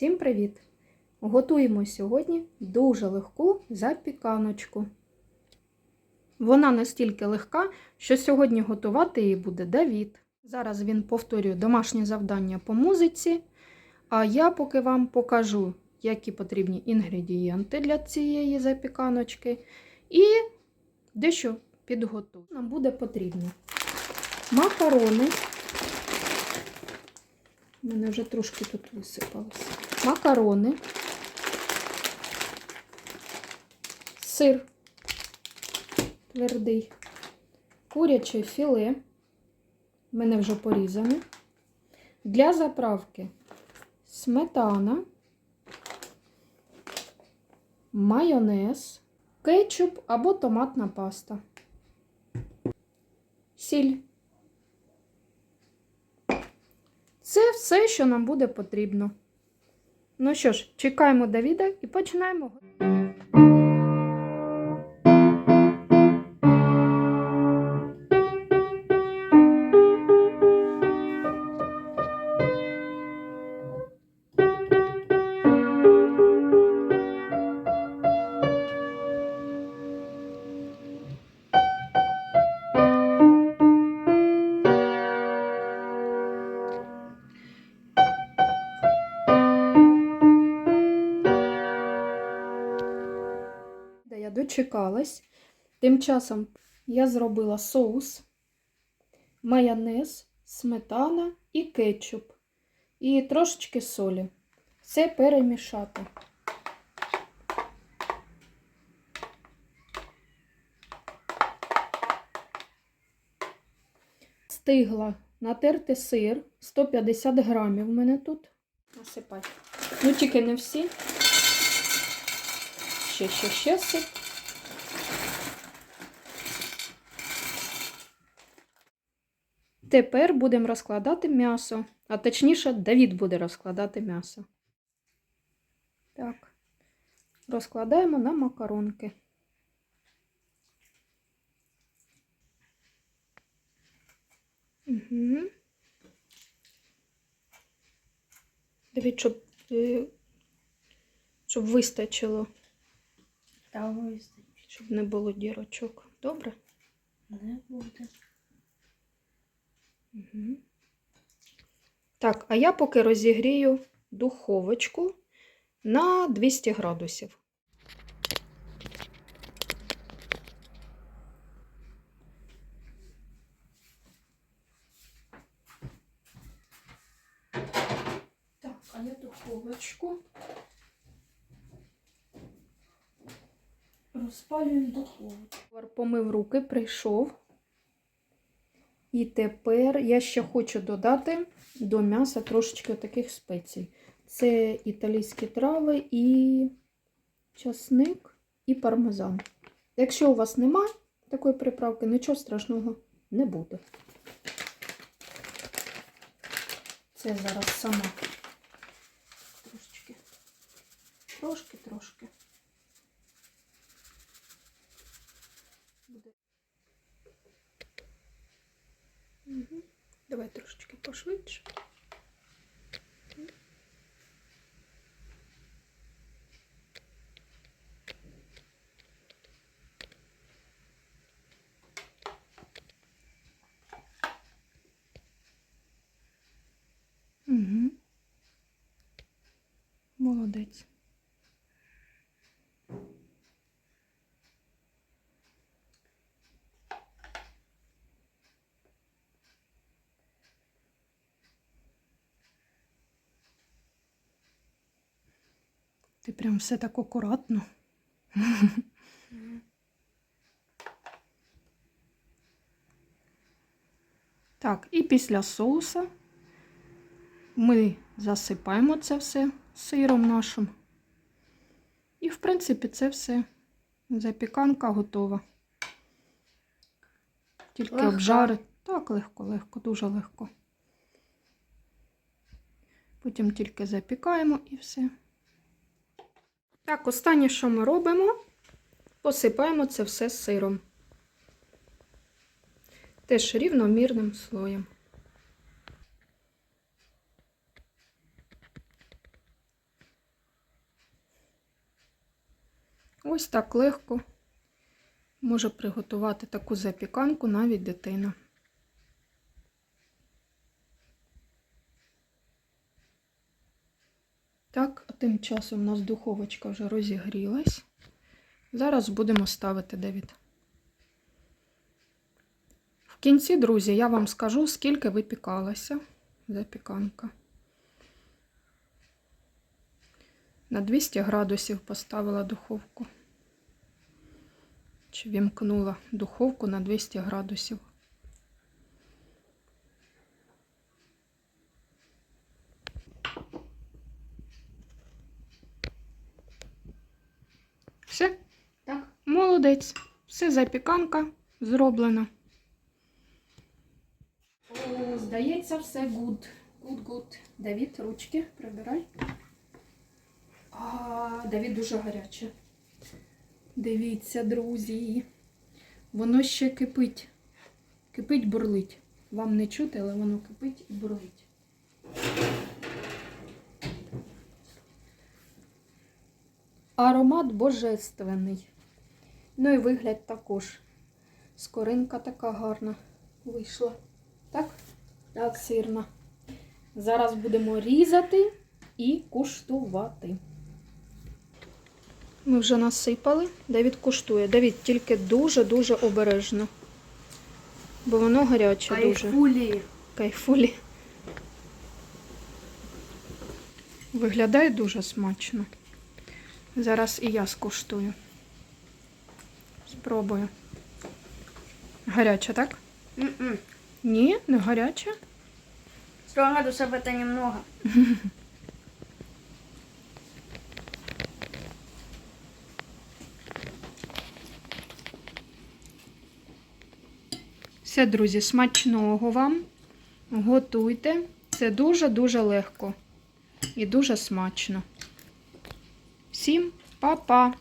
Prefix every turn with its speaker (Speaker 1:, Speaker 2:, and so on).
Speaker 1: Всім привіт! Готуємо сьогодні дуже легку запіканочку. Вона настільки легка, що сьогодні готувати її буде Давід. Зараз він повторює домашнє завдання по музиці, а я поки вам покажу, які потрібні інгредієнти для цієї запіканочки, і дещо підготую. Нам буде потрібно макарони. У мене вже трошки тут висипалося. Макарони, сир твердий, куряче філе. У мене вже порізане. Для заправки сметана, майонез, кетчуп або томатна паста, сіль. Це все, що нам буде потрібно. Ну що ж, чекаємо Давіда і починаємо. Дочекалась. Тим часом я зробила соус, майонез, сметана і кетчуп. І трошечки солі. Все перемішати. Стигла натерти сир 150 грамів в мене тут. Насипай. Ну, тільки не всі. Ще, ще, ще сип. Тепер будемо розкладати м'ясо, а точніше, Давід буде розкладати м'ясо. Так, розкладаємо на макаронки. Угу. Давід, щоб, е, щоб вистачило.
Speaker 2: Та вистачить.
Speaker 1: Щоб не було дірочок. Добре?
Speaker 2: Не буде.
Speaker 1: Так, а я поки розігрію духовочку на 200 градусів. Так, а я духовочку
Speaker 2: Розпалюємо духовку.
Speaker 1: Помив руки, прийшов. І тепер я ще хочу додати до м'яса трошечки таких спецій. Це італійські трави і часник, і пармезан. Якщо у вас нема такої приправки, нічого страшного не буде. Це зараз сама. Трошечки. Трошки, трошки. Буде. Угу. Давай трошечки пошвидше. Угу. Молодець. Ти прям все так акуратно. Так, і після соуса ми засипаємо це все сиром нашим. І, в принципі, це все запіканка готова. Тільки
Speaker 2: Легка.
Speaker 1: обжарити. Так, легко, легко, дуже легко. Потім тільки запікаємо і все. Так, останнє, що ми робимо, посипаємо це все сиром. Теж рівномірним слоєм. Ось так легко може приготувати таку запіканку навіть дитина. Тим часом у нас духовочка вже розігрілась. Зараз будемо ставити Давід. В кінці, друзі, я вам скажу, скільки випікалася запіканка. На 200 градусів поставила духовку. Чи вімкнула духовку на 200 градусів. Все?
Speaker 2: Так.
Speaker 1: Молодець. Все запіканка зроблена. О, здається, все гуд. Гуд, гуд. Давід, ручки прибирай. А, Давід дуже гаряче. Дивіться, друзі. Воно ще кипить. Кипить, бурлить. Вам не чути, але воно кипить і бурлить. Аромат божественний. Ну і вигляд також. Скоринка така гарна вийшла. Так? Так, сирна. Зараз будемо різати і куштувати. Ми вже насипали. Давід куштує. Давід тільки дуже-дуже обережно. Бо воно гаряче дуже.
Speaker 2: Кайфулі.
Speaker 1: Кайфулі. Виглядає дуже смачно. Зараз і я скуштую. Спробую. Гаряче, так?
Speaker 2: М-м.
Speaker 1: Ні, не гаряче.
Speaker 2: 100 градусов это немного.
Speaker 1: Все, друзі, смачного вам. Готуйте. Це дуже-дуже легко і дуже смачно. Всім па-па!